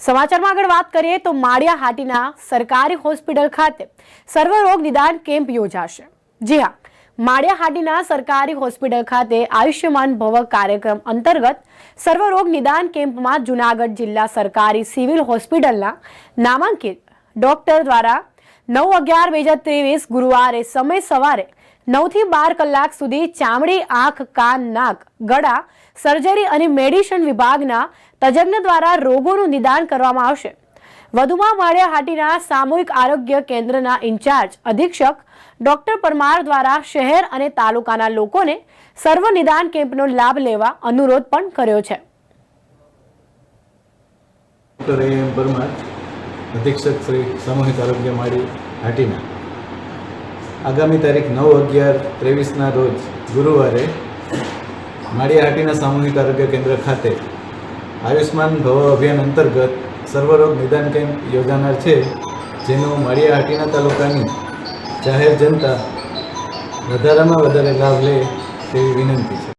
સમાચારમાં આગળ વાત કરીએ તો માળિયા હાટીના સરકારી હોસ્પિટલ ખાતે સર્વરોગ નિદાન કેમ્પ યોજાશે. જી હા, માળિયા હાટીના સરકારી હોસ્પિટલ ખાતે આયુષ્યમાન ભવ કાર્યક્રમ અંતર્ગત સર્વરોગ નિદાન કેમ્પમાં જુનાગઢ જિલ્લા સરકારી સિવિલ હોસ્પિટલના નામાંકિત ડોક્ટર દ્વારા નવ અગિયાર બે હજાર ત્રેવીસ ગુરુવારે સમય સવારે નવથી બાર કલાક સુધી ચામડી, આંખ, કાન, નાક, ગળા, સર્જરી અને મેડિસિન વિભાગના તજજ્ઞ દ્વારા રોગોનું નિદાન કરવામાં આવશે. વધુમાં માળિયા હાટીના સામૂહિક આરોગ્ય કેન્દ્રના ઇન્ચાર્જ, અધિક્ષક, ડોક્ટર પરમાર દ્વારા શહેર અને તાલુકાના લોકોને સર્વ નિદાન કેમ્પનો લાભ લેવા અનુરોધ પણ કર્યો છે. અધિક્ષક શ્રી સામૂહિક આરોગ્ય માળી હાટીના આગામી તારીખ નવ અગિયાર ત્રેવીસના રોજ ગુરુવારે માળી હાટીના સામૂહિક આરોગ્ય કેન્દ્ર ખાતે આયુષ્માન ભવ અભિયાન અંતર્ગત સર્વરોગ નિદાન કેમ્પ યોજાનાર છે, જેનો માળિયા હાટીના તાલુકાની જાહેર જનતા વધારામાં વધારે લાભ લે તેવી વિનંતી છે.